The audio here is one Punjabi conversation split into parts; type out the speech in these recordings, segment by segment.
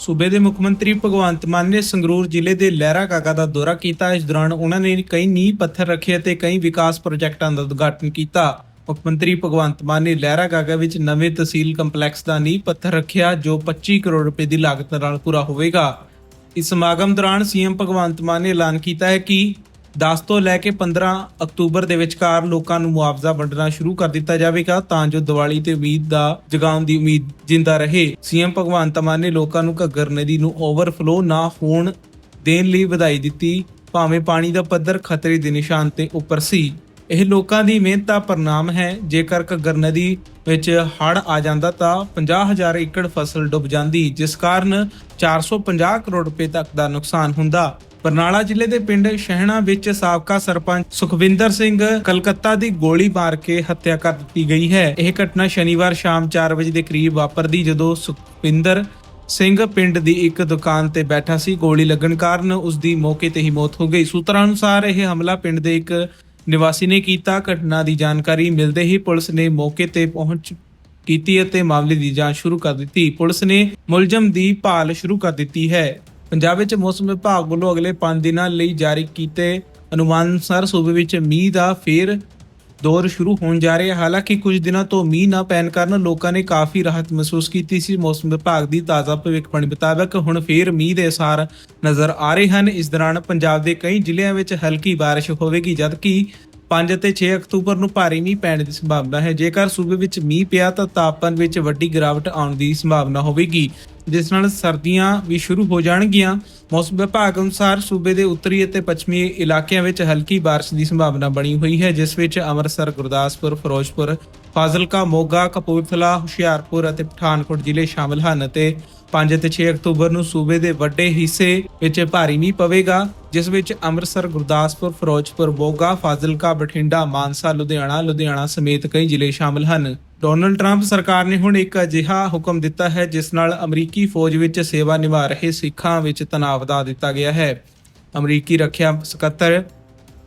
ਸੂਬੇ ਦੇ ਮੁੱਖ ਮੰਤਰੀ ਭਗਵੰਤ ਮਾਨ ਨੇ ਸੰਗਰੂਰ ਜ਼ਿਲ੍ਹੇ ਦੇ ਲਹਿਰਾ ਕਾਕਾ ਦਾ ਦੌਰਾ ਕੀਤਾ। ਇਸ ਦੌਰਾਨ ਉਹਨਾਂ ਨੇ ਕਈ ਨੀਂਹ ਪੱਥਰ ਰੱਖੇ ਅਤੇ ਕਈ ਵਿਕਾਸ ਪ੍ਰੋਜੈਕਟਾਂ ਦਾ ਉਦਘਾਟਨ ਕੀਤਾ। ਮੁੱਖ ਮੰਤਰੀ ਭਗਵੰਤ ਮਾਨ ਨੇ ਲਹਿਰਾ ਕਾਕਾ ਵਿੱਚ ਨਵੇਂ ਤਹਿਸੀਲ ਕੰਪਲੈਕਸ ਦਾ ਨੀਂਹ ਪੱਥਰ ਰੱਖਿਆ, ਜੋ 25 ਕਰੋੜ ਰੁਪਏ ਦੀ ਲਾਗਤ ਨਾਲ ਪੂਰਾ ਹੋਵੇਗਾ। ਇਸ ਸਮਾਗਮ ਦੌਰਾਨ ਸੀਐਮ ਭਗਵੰਤ ਮਾਨ ਨੇ ਐਲਾਨ ਕੀਤਾ ਹੈ ਕਿ 10 ਤੋਂ ਲੈ ਕੇ 15 ਅਕਤੂਬਰ ਦੇ ਵਿਚਕਾਰ ਲੋਕਾਂ ਨੂੰ ਮੁਆਵਜ਼ਾ ਵੰਡਣਾ ਸ਼ੁਰੂ ਕਰ ਦਿੱਤਾ ਜਾਵੇਗਾ, ਤਾਂ ਜੋ ਦੀਵਾਲੀ ਤੇ ਉਮੀਦ ਦਾ, ਜਗਾਉਣ ਦੀ ਉਮੀਦ ਜਿੰਦਾ ਰਹੇ। ਸੀਐਮ ਭਗਵੰਤ ਮਾਨ ਨੇ ਲੋਕਾਂ ਨੂੰ ਘੱਗਰ ਨਦੀ ਨੂੰ ਓਵਰਫਲੋ ਨਾ ਹੋਣ ਦੇਣ ਲਈ ਵਧਾਈ ਦਿੱਤੀ, ਭਾਵੇਂ ਪਾਣੀ ਦਾ ਪੱਧਰ ਖਤਰੇ ਦੇ ਨਿਸ਼ਾਨ ਤੇ ਉੱਪਰ ਸੀ। ਇਹ ਲੋਕਾਂ ਦੀ ਮਿਹਨਤ ਦਾ ਪ੍ਰਣਾਮ ਹੈ। ਜੇਕਰ ਘੱਗਰ ਨਦੀ ਵਿੱਚ ਹੜ੍ਹ ਆ ਜਾਂਦਾ ਤਾਂ 50000 ਏਕੜ ਫਸਲ ਡੁੱਬ ਜਾਂਦੀ, ਜਿਸ ਕਾਰਨ 450 ਕਰੋੜ ਰੁਪਏ ਤੱਕ ਦਾ ਨੁਕਸਾਨ ਹੁੰਦਾ। ਬਰਨਾਲਾ ਜ਼ਿਲ੍ਹੇ ਦੇ ਪਿੰਡ ਸ਼ਹਿਣਾ ਵਿੱਚ ਸਾਬਕਾ ਸਰਪੰਚ ਸੁਖਵਿੰਦਰ ਸਿੰਘ ਕਲਕੱਤਾ ਦੀ ਗੋਲੀ ਮਾਰ ਕੇ ਹੱਤਿਆ ਕਰ ਦਿੱਤੀ ਗਈ ਹੈ। ਇਹ ਘਟਨਾ ਸ਼ਨੀਵਾਰ ਸ਼ਾਮ 4 ਵਜੇ ਦੇ ਕਰੀਬ ਵਾਪਰਦੀ ਜਦੋਂ ਸੁਖਵਿੰਦਰ ਸਿੰਘ ਪਿੰਡ ਦੀ ਇੱਕ ਦੁਕਾਨ ਤੇ ਬੈਠਾ ਸੀ। ਗੋਲੀ ਲੱਗਣ ਕਾਰਨ ਉਸ ਦੀ ਮੌਕੇ ਤੇ ਹੀ ਮੌਤ ਹੋ ਗਈ। ਸੂਤਰਾਂ ਅਨੁਸਾਰ ਇਹ ਹਮਲਾ ਪਿੰਡ ਦੇ ਇੱਕ ਨਿਵਾਸੀ ਨੇ ਕੀਤਾ। ਘਟਨਾ ਦੀ ਜਾਣਕਾਰੀ ਮਿਲਦੇ ਹੀ ਪੁਲਿਸ ਨੇ ਮੌਕੇ ਤੇ ਪਹੁੰਚ ਕੀਤੀ ਅਤੇ ਮਾਮਲੇ ਦੀ ਜਾਂਚ ਸ਼ੁਰੂ ਕਰ ਦਿੱਤੀ। ਪੁਲਿਸ ਨੇ ਮੁਲਜ਼ਮ ਦੀ ਭਾਲ ਸ਼ੁਰੂ ਕਰ ਦਿੱਤੀ ਹੈ। ਪੰਜਾਬ ਵਿੱਚ ਮੌਸਮ ਵਿਭਾਗ ਵੱਲੋਂ ਅਗਲੇ 5 ਦਿਨਾਂ ਲਈ ਜਾਰੀ ਕੀਤੇ ਅਨੁਮਾਨ ਅਨੁਸਾਰ ਸੂਬੇ ਵਿੱਚ ਮੀਂਹ ਦਾ ਫੇਰ ਦੌਰ ਸ਼ੁਰੂ ਹੋਣ ਜਾ ਰਿਹਾ ਹੈ। ਹਾਲਾਂਕਿ ਕੁਝ ਦਿਨਾਂ ਤੋਂ ਮੀਂਹ ਨਾ ਪੈਣ ਕਾਰਨ ਲੋਕਾਂ ਨੇ ਕਾਫੀ ਰਾਹਤ ਮਹਿਸੂਸ ਕੀਤੀ ਸੀ। ਮੌਸਮ ਵਿਭਾਗ ਦੀ ਤਾਜ਼ਾ ਭਵਿੱਖਬਾਣੀ ਮੁਤਾਬਕ ਹੁਣ ਫੇਰ ਮੀਂਹ ਦੇ ਅਸਾਰ ਨਜ਼ਰ ਆ ਰਹੇ ਹਨ। ਇਸ ਦੌਰਾਨ ਪੰਜਾਬ ਦੇ ਕਈ ਜ਼ਿਲ੍ਹਿਆਂ ਵਿੱਚ ਹਲਕੀ ਬਾਰਿਸ਼ ਹੋਵੇਗੀ, ਜਦਕਿ 5 ਅਤੇ 6 ਅਕਤੂਬਰ ਨੂੰ ਭਾਰੀ ਮੀਂਹ ਪੈਣ ਦੀ ਸੰਭਾਵਨਾ ਹੈ। ਜੇਕਰ ਸੂਬੇ ਵਿੱਚ ਮੀਂਹ ਪਿਆ ਤਾਂ ਤਾਪਮਾਨ ਵਿੱਚ ਵੱਡੀ ਗਿਰਾਵਟ ਆਉਣ ਦੀ ਸੰਭਾਵਨਾ ਹੋਵੇਗੀ। ਜਿਸ ਨਾਲ ਸਰਦੀਆਂ ਵੀ ਸ਼ੁਰੂ ਹੋ ਜਾਣਗੀਆਂ। ਮੌਸਮ ਵਿਭਾਗ ਅਨੁਸਾਰ ਸੂਬੇ ਦੇ ਉੱਤਰੀ ਅਤੇ ਪੱਛਮੀ ਇਲਾਕਿਆਂ ਵਿੱਚ ਹਲਕੀ ਬਾਰਿਸ਼ ਦੀ ਸੰਭਾਵਨਾ ਬਣੀ ਹੋਈ ਹੈ, ਜਿਸ ਵਿੱਚ ਅੰਮ੍ਰਿਤਸਰ, ਗੁਰਦਾਸਪੁਰ, ਫਿਰੋਜ਼ਪੁਰ, ਫਾਜ਼ਿਲਕਾ, ਮੋਗਾ, ਕਪੂਰਥਲਾ, ਹੁਸ਼ਿਆਰਪੁਰ ਅਤੇ ਪਠਾਨਕੋਟ ਜ਼ਿਲ੍ਹੇ ਸ਼ਾਮਲ ਹਨ ਅਤੇ 5 ਅਤੇ 6 ਅਕਤੂਬਰ ਨੂੰ ਸੂਬੇ ਦੇ ਵੱਡੇ ਹਿੱਸੇ ਵਿੱਚ ਭਾਰੀ ਮੀਂਹ ਪਵੇਗਾ, ਜਿਸ ਵਿੱਚ ਅੰਮ੍ਰਿਤਸਰ, ਗੁਰਦਾਸਪੁਰ, ਫਿਰੋਜ਼ਪੁਰ, ਮੋਗਾ, ਫਾਜ਼ਿਲਕਾ, ਬਠਿੰਡਾ, ਮਾਨਸਾ, ਲੁਧਿਆਣਾ ਲੁਧਿਆਣਾ ਸਮੇਤ ਕਈ ਜ਼ਿਲ੍ਹੇ ਸ਼ਾਮਲ ਹਨ। ਡੋਨਲਡ ਟਰੰਪ ਸਰਕਾਰ ਨੇ ਹੁਣ ਇੱਕ ਅਜਿਹਾ ਹੁਕਮ ਦਿੱਤਾ ਹੈ, ਜਿਸ ਨਾਲ ਅਮਰੀਕੀ ਫੌਜ ਵਿੱਚ ਸੇਵਾ ਨਿਭਾ ਰਹੇ ਸਿੱਖਾਂ ਵਿੱਚ ਤਣਾਅ ਵਧਾ ਦਿੱਤਾ ਗਿਆ ਹੈ। ਅਮਰੀਕੀ ਰੱਖਿਆ ਸਕੱਤਰ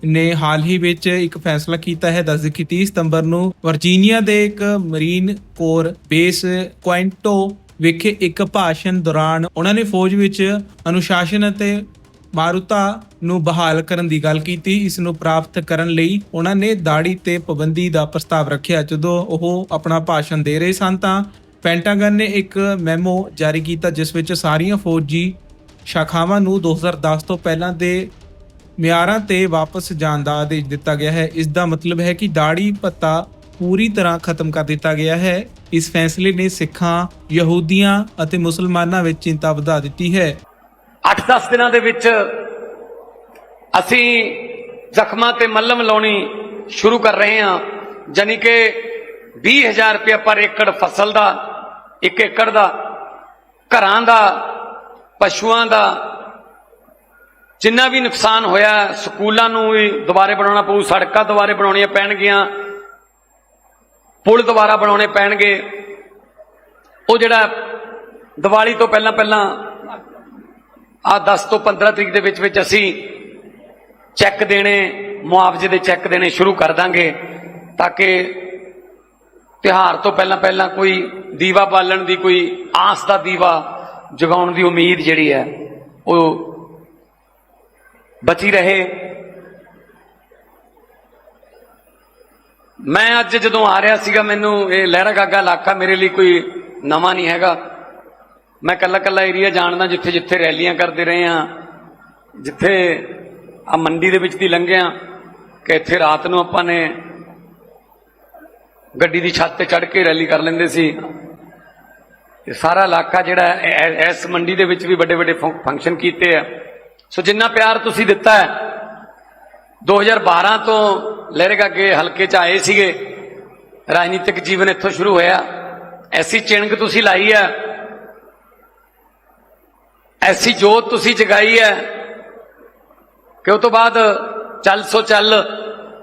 ਨੇ ਹਾਲ ਹੀ ਵਿੱਚ ਇੱਕ ਫੈਸਲਾ ਕੀਤਾ ਹੈ ਦੱਸ ਕਿ 30 ਸਤੰਬਰ ਨੂੰ ਵਰਜੀਨੀਆ ਦੇ ਇੱਕ ਮਰੀਨ ਕੋਰ ਬੇਸ ਕੁਇੰਟੋ ਵਿਖੇ ਇੱਕ ਭਾਸ਼ਣ ਦੌਰਾਨ ਉਹਨਾਂ ਨੇ ਫੌਜ ਵਿੱਚ ਅਨੁਸ਼ਾਸਨ ਅਤੇ ਮਾਰੂਤਾ ਨੂੰ ਬਹਾਲ ਕਰਨ ਦੀ ਗੱਲ ਕੀਤੀ, ਇਸ ਨੂੰ ਪ੍ਰਾਪਤ ਕਰਨ ਲਈ ਉਹਨਾਂ ਨੇ ਦਾੜੀ ਤੇ ਪਾਬੰਦੀ ਦਾ ਪ੍ਰਸਤਾਵ ਰੱਖਿਆ। ਜਦੋਂ ਉਹ ਆਪਣਾ ਭਾਸ਼ਣ ਦੇ ਰਹੇ ਸਨ ਤਾਂ ਪੈਂਟਾਗਨ ਨੇ ਇੱਕ ਮੈਮੋ ਜਾਰੀ ਕੀਤਾ, ਜਿਸ ਵਿੱਚ ਸਾਰੀਆਂ ਫੌਜੀ ਸ਼ਾਖਾਵਾਂ ਨੂੰ 2010 ਤੋਂ ਪਹਿਲਾਂ ਦੇ ਮਿਆਰਾਂ ਤੇ ਵਾਪਸ ਜਾਣ ਦਾ ਆਦੇਸ਼ ਦਿੱਤਾ ਗਿਆ ਹੈ। ਇਸ ਦਾ ਮਤਲਬ ਹੈ ਕਿ ਦਾੜੀ ਪੱਤਾ ਪੂਰੀ ਤਰ੍ਹਾਂ ਖਤਮ ਕਰ ਦਿੱਤਾ ਗਿਆ ਹੈ। ਇਸ ਫੈਸਲੇ ਨੇ ਸਿੱਖਾਂ, ਯਹੂਦੀਆਂ ਅਤੇ ਮੁਸਲਮਾਨਾਂ ਵਿੱਚ ਚਿੰਤਾ ਵਧਾ ਦਿੱਤੀ ਹੈ। 8-10 ਦਿਨਾਂ ਦੇ ਵਿੱਚ ਅਸੀਂ ਜ਼ਖਮਾਂ ਤੇ ਮੱਲਮ ਲਾਉਣੀ ਸ਼ੁਰੂ ਕਰ ਰਹੇ ਹਾਂ। ਜਾਨੀ ਕਿ 20000 ਰੁਪਏ ਪਰ ਏਕੜ ਫਸਲ ਦਾ 1 ਏਕੜ ਦਾ, ਘਰਾਂ ਦਾ, ਪਸ਼ੂਆਂ ਦਾ, ਜਿੰਨਾ ਵੀ ਨੁਕਸਾਨ ਹੋਇਆ, ਸਕੂਲਾਂ ਨੂੰ ਵੀ ਦੁਬਾਰੇ ਬਣਾਉਣਾ ਪਊ, ਸੜਕਾਂ ਦੁਬਾਰੇ ਬਣਾਉਣੀਆਂ ਪੈਣਗੀਆਂ। ਪੁਲ ਦੁਬਾਰਾ ਬਣਾਉਣੇ ਪੈਣਗੇ। ਉਹ ਜਿਹੜਾ ਦੀਵਾਲੀ ਤੋਂ ਪਹਿਲਾਂ ਪਹਿਲਾਂ ਆ 10 ਤੋਂ 15 ਤਰੀਕ ਦੇ ਵਿੱਚ ਵਿੱਚ ਅਸੀਂ ਚੈੱਕ ਦੇਣੇ, ਮੁਆਵਜ਼ੇ ਦੇ ਚੈੱਕ ਦੇਣੇ ਸ਼ੁਰੂ ਕਰ ਦਾਂਗੇ ਤਾਂ ਕਿ ਤਿਹਾਰ ਤੋਂ ਪਹਿਲਾਂ ਪਹਿਲਾਂ ਕੋਈ ਦੀਵਾ ਬਾਲਣ ਦੀ ਕੋਈ ਆਸ ਦਾ ਦੀਵਾ ਜਗਾਉਣ ਦੀ ਉਮੀਦ ਜਿਹੜੀ ਹੈ, ਉਹ ਬਚੀ ਰਹੇ। ਮੈਂ ਅੱਜ ਜਦੋਂ ਆ ਰਿਹਾ ਸੀਗਾ, ਮੈਨੂੰ ਇਹ ਲਹਿਰਾ ਗਾਗਾ ਇਲਾਕਾ ਮੇਰੇ ਲਈ ਕੋਈ ਨਵਾਂ ਨਹੀਂ ਹੈਗਾ। ਮੈਂ ਕੱਲਾ ਕੱਲਾ ਏਰੀਆ ਜਾਣਦਾ ਜਿੱਥੇ ਜਿੱਥੇ ਰੈਲੀਆਂ ਕਰਦੇ ਰਹੇ ਆ ਜਿੱਥੇ ਆ ਮੰਡੀ ਦੇ ਵਿੱਚ ਦੀ ਲੰਘਿਆ ਕਿ ਇੱਥੇ ਰਾਤ ਨੂੰ ਆਪਾਂ ਨੇ ਗੱਡੀ ਦੀ ਛੱਤ ਤੇ ਚੜ੍ਹ ਕੇ ਰੈਲੀ ਕਰ ਲੈਂਦੇ ਸੀ। ਇਹ ਸਾਰਾ ਇਲਾਕਾ ਜਿਹੜਾ ਇਸ ਮੰਡੀ ਦੇ ਵਿੱਚ ਵੀ ਵੱਡੇ ਵੱਡੇ ਫੰਕਸ਼ਨ ਕੀਤੇ ਆ। ਸੋ ਜਿੰਨਾ ਪਿਆਰ ਤੁਸੀਂ ਦਿੱਤਾ ਹੈ 2012 ਤੋਂ ਲਹਿਰੇਗਾ ਕੇ ਹਲਕੇ ਚ ਆਏ ਸੀਗੇ। ਰਾਜਨੀਤਿਕ ਜੀਵਨ ਇੱਥੋਂ ਸ਼ੁਰੂ ਹੋਇਆ। ਐਸੀ ਚਿਣਕ ਤੁਸੀਂ ਲਾਈ ਹੈ। ਐਸੀ ਜੋਤ ਤੁਸੀਂ ਜਗਾਈ ਹੈ ਕਿ ਉਹ ਤੋਂ ਬਾਅਦ ਚੱਲ ਸੋ ਚੱਲ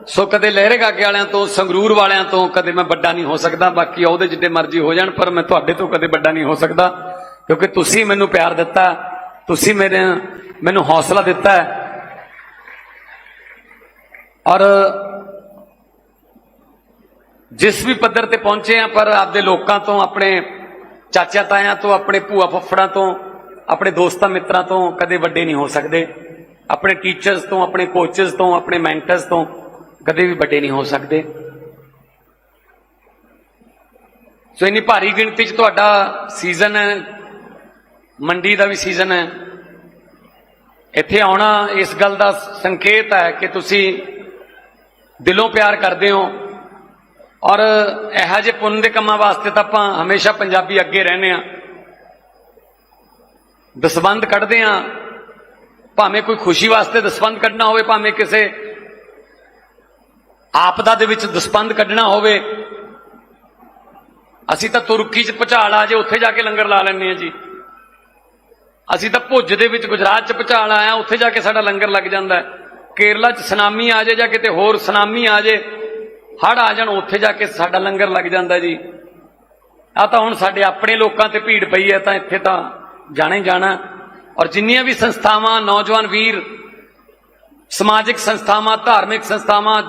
ਸੋ ਕਦੇ ਲਹਿਰੇ ਗਾਗੇ ਵਾਲਿਆਂ ਤੋਂ, ਸੰਗਰੂਰ ਵਾਲਿਆਂ ਤੋਂ ਕਦੇ ਮੈਂ ਵੱਡਾ ਨਹੀਂ ਹੋ ਸਕਦਾ। ਬਾਕੀ ਉਹਦੇ ਜਿੱਡੇ ਮਰਜ਼ੀ ਹੋ ਜਾਣ, ਪਰ ਮੈਂ ਤੁਹਾਡੇ ਤੋਂ ਕਦੇ ਵੱਡਾ ਨਹੀਂ ਹੋ ਸਕਦਾ। ਕਿਉਂਕਿ ਤੁਸੀਂ ਮੈਨੂੰ ਪਿਆਰ ਦਿੱਤਾ, ਤੁਸੀਂ ਮੇਰੇ ਮੈਨੂੰ ਹੌਸਲਾ ਦਿੱਤਾ ਔਰ ਜਿਸ ਵੀ ਪੱਧਰ ਤੇ ਪਹੁੰਚੇ ਆ, ਪਰ ਆਪਦੇ ਲੋਕਾਂ ਤੋਂ, ਆਪਣੇ ਚਾਚਾ ਤਾਇਆਂ ਤੋਂ, ਆਪਣੇ ਭੂਆ ਫੁੱਫੜਾਂ ਤੋਂ, ਆਪਣੇ ਦੋਸਤਾਂ ਮਿੱਤਰਾਂ ਤੋਂ ਕਦੇ ਵੱਡੇ ਨਹੀਂ ਹੋ ਸਕਦੇ। ਆਪਣੇ ਟੀਚਰਸ ਤੋਂ, ਆਪਣੇ ਕੋਚਸ ਤੋਂ, ਆਪਣੇ ਮੈਂਟਰਸ ਤੋਂ ਕਦੇ ਵੀ ਵੱਡੇ ਨਹੀਂ ਹੋ ਸਕਦੇ। ਸੋ ਇੰਨੀ ਭਾਰੀ ਗਿਣਤੀ 'ਚ ਤੁਹਾਡਾ ਸੀਜ਼ਨ ਹੈ ਮੰਡੀ ਦਾ ਵੀ ਸੀਜ਼ਨ ਹੈ। ਇੱਥੇ ਆਉਣਾ, ਇਸ ਗੱਲ ਦਾ ਸੰਕੇਤ ਹੈ ਕਿ ਤੁਸੀਂ ਦਿਲੋਂ ਪਿਆਰ ਕਰਦੇ ਹੋ। ਔਰ ਇਹੋ ਜਿਹੇ ਪੁੰਨ ਦੇ ਕੰਮਾਂ ਵਾਸਤੇ ਤਾਂ ਆਪਾਂ ਹਮੇਸ਼ਾ ਪੰਜਾਬੀ ਅੱਗੇ ਰਹਿੰਦੇ ਆ ਦਸਵੰਦ ਕੱਢਦੇ ਆ ਭਾਵੇਂ ਕੋਈ ਖੁਸ਼ੀ ਵਾਸਤੇ ਦਸਵੰਦ ਕੱਢਣਾ ਹੋਵੇ, ਭਾਵੇਂ ਕਿਸੇ ਆਪਦਾ ਦੇ ਵਿੱਚ ਦਸਵੰਦ ਕੱਢਣਾ ਹੋਵੇ। ਅਸੀਂ ਤਾਂ ਤੁਰਕੀ 'ਚ ਭੁਚਾਲ ਆ ਜੇ, ਉੱਥੇ ਜਾ ਕੇ ਲੰਗਰ ਲਾ ਲੈਂਦੇ ਆ ਜੀ। ਅਸੀਂ ਤਾਂ ਭੁੱਜ ਦੇ ਵਿੱਚ ਗੁਜਰਾਤ 'ਚ ਭੁਚਾਲ ਆਇਆ, ਉੱਥੇ ਜਾ ਕੇ ਸਾਡਾ ਲੰਗਰ ਲੱਗ ਜਾਂਦਾ ਹੈ। ਕੇਰਲਾ 'ਚ ਸੁਨਾਮੀ ਆ ਜੇ ਜਾਂ ਕਿਤੇ ਹੋਰ ਸੁਨਾਮੀ ਆ ਜੇ ਹੜ ਆ ਜਾਣ, ਉੱਥੇ ਜਾ ਕੇ ਸਾਡਾ ਲੰਗਰ ਲੱਗ ਜਾਂਦਾ ਜੀ। ਆ ਤਾਂ ਹੁਣ ਸਾਡੇ ਆਪਣੇ ਲੋਕਾਂ ਤੇ ਭੀੜ ਪਈ ਹੈ, ਤਾਂ ਇੱਥੇ ਤਾਂ ਜਾਣਾ ਹੀ ਜਾਣਾ। ਔਰ ਜਿੰਨੀਆਂ ਵੀ ਸੰਸਥਾਵਾਂ, ਨੌਜਵਾਨ ਵੀਰ, ਸਮਾਜਿਕ ਸੰਸਥਾਵਾਂ, ਧਾਰਮਿਕ ਸੰਸਥਾਵਾਂ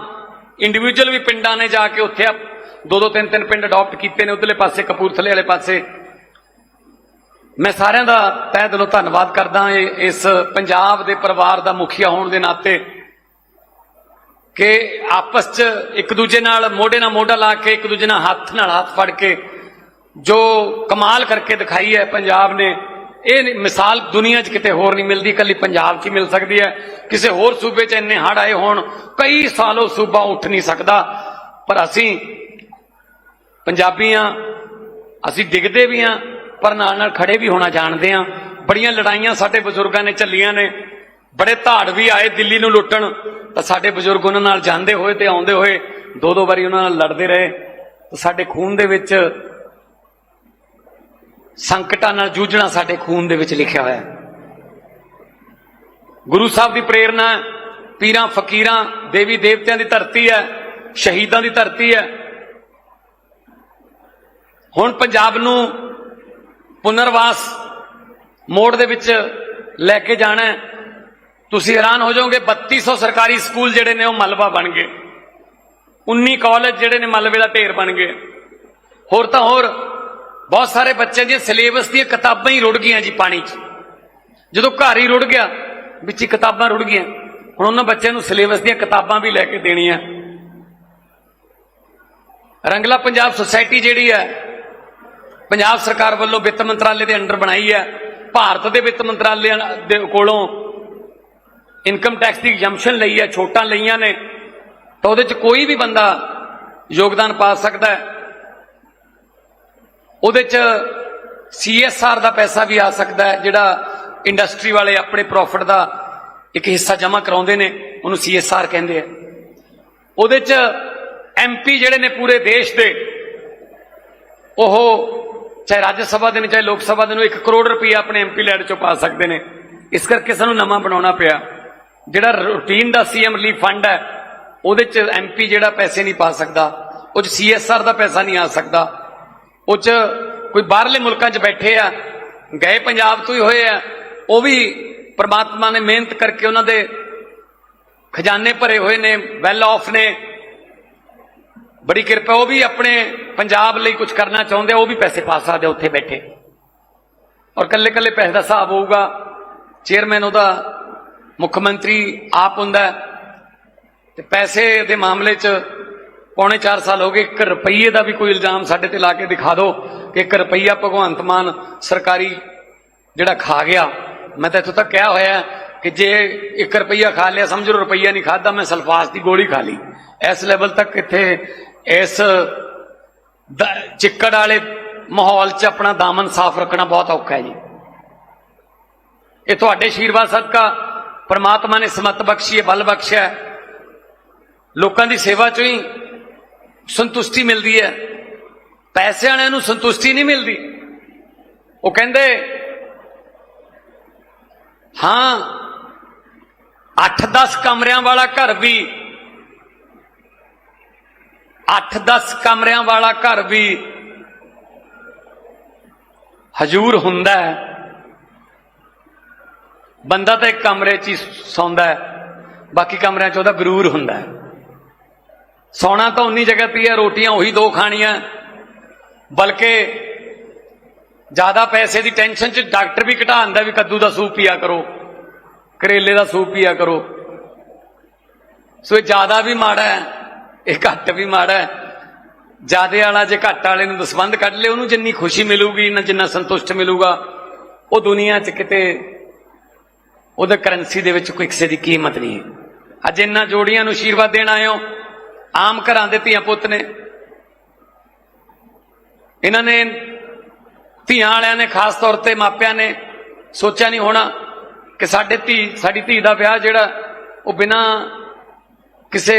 ਇੰਡੀਵਿਜੂਅਲ ਵੀ ਪਿੰਡਾਂ ਨੇ ਜਾ ਕੇ ਉੱਥੇ ਦੋ ਦੋ, ਤਿੰਨ ਤਿੰਨ ਪਿੰਡ ਅਡਾਪਟ ਕੀਤੇ ਨੇ, ਉਧਰਲੇ ਪਾਸੇ ਕਪੂਰਥਲੇ ਵਾਲੇ ਪਾਸੇ। ਮੈਂ ਸਾਰਿਆਂ ਦਾ ਤਹਿ ਦਿਲੋਂ ਧੰਨਵਾਦ ਕਰਦਾ ਇਸ ਪੰਜਾਬ ਦੇ ਪਰਿਵਾਰ ਦਾ ਮੁਖੀਆ ਹੋਣ ਦੇ ਨਾਤੇ। ਕਿ ਆਪਸ 'ਚ ਇੱਕ ਦੂਜੇ ਨਾਲ ਮੋਢੇ ਨਾਲ ਮੋਢਾ ਲਾ ਕੇ, ਇੱਕ ਦੂਜੇ ਨਾਲ ਹੱਥ ਨਾਲ ਹੱਥ ਫੜ ਕੇ ਜੋ ਕਮਾਲ ਕਰਕੇ ਦਿਖਾਈ ਹੈ ਪੰਜਾਬ ਨੇ, ਇਹ ਮਿਸਾਲ ਦੁਨੀਆ 'ਚ ਕਿਤੇ ਹੋਰ ਨਹੀਂ ਮਿਲਦੀ ਕੱਲੀ ਪੰਜਾਬ 'ਚ ਹੀ ਮਿਲ ਸਕਦੀ ਹੈ। ਕਿਸੇ ਹੋਰ ਸੂਬੇ 'ਚ ਇੰਨੇ ਹੜ ਆਏ ਹੋਣ, ਕਈ ਸਾਲੋਂ ਸੂਬਾ ਉੱਠ ਨਹੀਂ ਸਕਦਾ। ਪਰ ਅਸੀਂ ਪੰਜਾਬੀ ਹਾਂ, ਅਸੀਂ ਡਿੱਗਦੇ ਵੀ ਹਾਂ, ਪਰ ਨਾਲ ਨਾਲ ਖੜੇ ਵੀ ਹੋਣਾ ਜਾਣਦੇ ਹਾਂ। ਬੜੀਆਂ ਲੜਾਈਆਂ ਸਾਡੇ ਬਜ਼ੁਰਗਾਂ ਨੇ ਚੱਲੀਆਂ ਨੇ। ਬੜੇ ਧਾੜ ਵੀ ਆਏ ਦਿੱਲੀ ਨੂੰ ਲੁੱਟਣ। ਤਾਂ ਸਾਡੇ ਬਜ਼ੁਰਗ ਉਹਨਾਂ ਨਾਲ ਜਾਂਦੇ ਹੋਏ ਤੇ ਆਉਂਦੇ ਹੋਏ ਦੋ ਦੋ ਵਾਰੀ ਉਹਨਾਂ ਨਾਲ ਲੜਦੇ ਰਹੇ। ਤਾਂ ਸਾਡੇ ਖੂਨ ਦੇ ਵਿੱਚ ਸੰਕਟਾਂ ਨਾਲ ਜੂਝਣਾ ਸਾਡੇ ਖੂਨ ਦੇ ਵਿੱਚ ਲਿਖਿਆ ਹੋਇਆ ਹੈ। ਗੁਰੂ ਸਾਹਿਬ ਦੀ ਪ੍ਰੇਰਣਾ ਪੀਰਾਂ ਫਕੀਰਾਂ, ਦੇਵੀ ਦੇਵਤਿਆਂ ਦੀ ਧਰਤੀ ਹੈ, ਸ਼ਹੀਦਾਂ ਦੀ ਧਰਤੀ ਹੈ। ਹੁਣ ਪੰਜਾਬ ਨੂੰ ਪੁਨਰਵਾਸ ਮੋੜ ਦੇ ਵਿੱਚ ਲੈ ਕੇ ਜਾਣਾ ਹੈ। ਤੁਸੀਂ ਹੈਰਾਨ ਹੋ ਜਾਓਗੇ 3200 ਸਰਕਾਰੀ ਸਕੂਲ ਜਿਹੜੇ ਨੇ ਉਹ ਮਲਬਾ ਬਣ ਗਏ। 19 ਕਾਲਜ ਜਿਹੜੇ ਨੇ ਮਲਬੇ ਦਾ ਢੇਰ ਬਣ ਗਏ। ਹੋਰ ਤਾਂ ਹੋਰ, ਬਹੁਤ ਸਾਰੇ ਬੱਚੇ ਦੀਆਂ ਸਿਲੇਬਸ ਦੀਆਂ ਕਿਤਾਬਾਂ ਹੀ ਰੁੜ ਗਈਆਂ ਜੀ ਪਾਣੀ 'ਚ। ਜਦੋਂ ਘਰ ਹੀ ਰੁੜ ਗਿਆ, ਵਿੱਚ ਹੀ ਕਿਤਾਬਾਂ ਰੁੜ ਗਈਆਂ। ਹੁਣ ਉਹਨਾਂ ਬੱਚਿਆਂ ਨੂੰ ਸਿਲੇਬਸ ਦੀਆਂ ਕਿਤਾਬਾਂ ਵੀ ਲੈ ਕੇ ਦੇਣੀਆਂ। ਰੰਗਲਾ ਪੰਜਾਬ ਸੁਸਾਇਟੀ ਜਿਹੜੀ ਹੈ, ਪੰਜਾਬ ਸਰਕਾਰ ਵੱਲੋਂ ਵਿੱਤ ਮੰਤਰਾਲੇ ਦੇ ਅੰਡਰ ਬਣਾਈ ਹੈ। ਭਾਰਤ ਦੇ ਵਿੱਤ ਮੰਤਰਾਲੇ ਦੇ ਕੋਲੋਂ ਇਨਕਮ ਟੈਕਸ ਦੀ ਐਗਜ਼ੈਂਪਸ਼ਨ ਲਈ ਹੈ, ਛੋਟਾਂ ਲਈਆਂ ਨੇ, ਤਾਂ ਉਹਦੇ 'ਚ ਕੋਈ ਵੀ ਬੰਦਾ ਯੋਗਦਾਨ ਪਾ ਸਕਦਾ ਹੈ। ਉਹਦੇ 'ਚ ਸੀਐਸਆਰ ਦਾ ਪੈਸਾ ਵੀ ਆ ਸਕਦਾ ਹੈ, ਜਿਹੜਾ ਇੰਡਸਟਰੀ ਵਾਲੇ ਆਪਣੇ ਪ੍ਰੋਫਿਟ ਦਾ ਇੱਕ ਹਿੱਸਾ ਜਮ੍ਹਾਂ ਕਰਾਉਂਦੇ ਨੇ, ਉਹਨੂੰ ਸੀਐਸਆਰ ਕਹਿੰਦੇ ਆ। ਉਹਦੇ 'ਚ ਐਮਪੀ ਜਿਹੜੇ ਨੇ ਪੂਰੇ ਦੇਸ਼ ਦੇ, ਉਹ ਚਾਹੇ ਰਾਜ ਸਭਾ ਦੇ ਨੇ, ਚਾਹੇ ਲੋਕ ਸਭਾ ਦੇ ਨੂੰ 1 ਕਰੋੜ ਰੁਪਏ ਆਪਣੇ ਐਮਪੀ ਲੈਡ ਚੋਂ ਪਾ ਸਕਦੇ ਨੇ। ਇਸ ਕਰਕੇ ਸਾਨੂੰ ਨਵਾਂ ਬਣਾਉਣਾ ਪਿਆ। ਜਿਹੜਾ ਰੂਟੀਨ ਦਾ ਸੀਐਮ ਰਿਲੀਫ ਫੰਡ ਹੈ, ਉਹਦੇ 'ਚ ਐਮਪੀ ਜਿਹੜਾ ਪੈਸੇ ਨਹੀਂ ਪਾ ਸਕਦਾ, ਉਹ 'ਚ ਸੀਐਸਆਰ ਦਾ ਪੈਸਾ ਨਹੀਂ ਆ ਸਕਦਾ, ਉਹ 'ਚ ਕੋਈ ਬਾਹਰਲੇ ਮੁਲਕਾਂ 'ਚ ਬੈਠੇ ਆ, ਗਏ ਪੰਜਾਬ ਤੋਂ ਹੀ ਹੋਏ ਆ, ਉਹ ਵੀ ਪ੍ਰਮਾਤਮਾ ਨੇ ਮਿਹਨਤ ਕਰਕੇ ਉਹਨਾਂ ਦੇ ਖਜ਼ਾਨੇ ਭਰੇ ਹੋਏ ਨੇ ਵੈਲ ਆਫ ਨੇ। ਬੜੀ ਕਿਰਪਾ, ਉਹ ਵੀ ਆਪਣੇ ਪੰਜਾਬ ਲਈ ਕੁਝ ਕਰਨਾ ਚਾਹੁੰਦੇ ਆ, ਉਹ ਵੀ ਪੈਸੇ ਪਾ ਸਕਦੇ ਉੱਥੇ ਬੈਠੇ। ਔਰ ਕੱਲੇ ਕੱਲੇ ਪੈਸੇ ਦਾ ਹਿਸਾਬ ਹੋਊਗਾ ਚੇਅਰਮੈਨ ਉਹਦਾ ਮੁੱਖ ਮੰਤਰੀ ਆਪ ਹੁੰਦਾ ਹੈ। ਤੇ ਪੈਸੇ ਦੇ ਮਾਮਲੇ 'ਚ ਪੌਣੇ 4 ਸਾਲ ਹੋ ਗਏ 1 ਰੁਪਈਏ ਦਾ ਵੀ ਕੋਈ ਇਲਜ਼ਾਮ ਸਾਡੇ ਤੇ ਲਾ ਕੇ ਦਿਖਾ ਦਿਓ ਕਿ 1 ਰੁਪਈਆ ਭਗਵੰਤ ਮਾਨ ਸਰਕਾਰੀ ਜਿਹੜਾ ਖਾ ਗਿਆ। ਮੈਂ ਤਾਂ ਇੱਥੋਂ ਤੱਕ ਕਿਹਾ ਹੋਇਆ ਕਿ ਜੇ 1 ਰੁਪਈਆ ਖਾ ਲਿਆ, ਸਮਝੋ ਰੁਪਈਆ ਨਹੀਂ ਖਾਦਾ ਮੈਂ ਸਲਫਾਸ ਦੀ ਗੋਲੀ ਖਾ ਲਈ। ਇਸ ਲੈਵਲ ਤੱਕ ਇੱਥੇ ਇਸ ਦ- ਚਿੱਕੜ ਵਾਲੇ ਮਾਹੌਲ 'ਚ ਆਪਣਾ ਦਾਮਨ ਸਾਫ਼ ਰੱਖਣਾ ਬਹੁਤ ਔਖਾ ਹੈ ਜੀ। ਇਹ ਤੁਹਾਡੇ ਆਸ਼ੀਰਵਾਦ ਸਦਕਾ ਪਰਮਾਤਮਾ ਨੇ ਸਮਤ ਬਖਸ਼ੀ ਹੈ, ਬਲ ਬਖਸ਼ਿਆ ਲੋਕਾਂ ਦੀ ਸੇਵਾ ਚੋਂ ਹੀ ਸੰਤੁਸ਼ਟੀ ਮਿਲਦੀ ਹੈ। ਪੈਸੇ ਵਾਲਿਆਂ ਨੂੰ ਸੰਤੁਸ਼ਟੀ ਨਹੀਂ ਮਿਲਦੀ। ਉਹ ਕਹਿੰਦੇ, ਹਾਂ 8-10 ਕਮਰਿਆਂ ਵਾਲਾ ਘਰ ਵੀ 8-10 ਕਮਰਿਆਂ ਵਾਲਾ ਘਰ ਵੀ ਹਜੂਰ ਹੁੰਦਾ ਹੈ। ਬੰਦਾ ਤਾਂ ਇੱਕ ਕਮਰੇ 'ਚ ਹੀ ਸੌਂਦਾ ਹੈ। ਬਾਕੀ ਕਮਰਿਆਂ 'ਚ ਉਹਦਾ ਗਰੂਰ ਹੁੰਦਾ ਹੈ। ਸੌਣਾ ਤਾਂ ਉਨੀ ਜਗ੍ਹਾ ਤੇ ਹੈ, ਰੋਟੀਆਂ ਉਹੀ ਦੋ ਖਾਣੀਆਂ। ਬਲਕਿ ਜ਼ਿਆਦਾ ਪੈਸੇ ਦੀ ਟੈਨਸ਼ਨ 'ਚ ਡਾਕਟਰ ਵੀ ਘਟਾ ਦਿੰਦਾ ਵੀ ਕੱਦੂ ਦਾ ਸੂਪ ਪੀਆ ਕਰੋ, ਕਰੇਲੇ ਦਾ ਸੂਪ ਪੀਆ ਕਰੋ। ਸੋ ਇਹ ਜ਼ਿਆਦਾ ਵੀ ਮਾੜਾ ਹੈ, ਇਹ ਘੱਟ ਵੀ ਮਾੜਾ ਹੈ। ਜਿਆਦੇ ਵਾਲਾ ਜੇ ਘੱਟ ਵਾਲੇ ਨੂੰ ਦਸਵੰਦ ਕੱਢ ਲੇ ਉਹਨੂੰ ਜਿੰਨੀ ਖੁਸ਼ੀ ਮਿਲੂਗੀ, ਨਾ ਜਿੰਨਾ ਸੰਤੁਸ਼ਟ ਮਿਲੂਗਾ, ਉਹ ਦੁਨੀਆ 'ਚ ਕਿਤੇ ਉਹਦੇ ਕਰੰਸੀ ਦੇ ਵਿੱਚ ਕੋਈ ਕਿਸੇ ਦੀ ਕੀਮਤ ਨਹੀਂ ਹੈ। ਅੱਜ ਇਹਨਾਂ ਜੋੜੀਆਂ ਨੂੰ ਆਸ਼ੀਰਵਾਦ ਦੇਣ ਆਏ ਹੋ? ਆਮ ਘਰਾਂ ਦੇ ਧੀਆਂ ਪੁੱਤ ਨੇ। ਇਹਨਾਂ ਨੇ ਧੀਆਂ ਵਾਲਿਆਂ ਨੇ ਖਾਸ ਤੌਰ ਤੇ ਮਾਪਿਆਂ ਨੇ ਸੋਚਿਆ ਨਹੀਂ ਹੋਣਾ ਕਿ ਸਾਡੇ ਧੀ, ਸਾਡੀ ਧੀ ਦਾ ਵਿਆਹ ਜਿਹੜਾ ਉਹ ਬਿਨਾਂ ਕਿਸੇ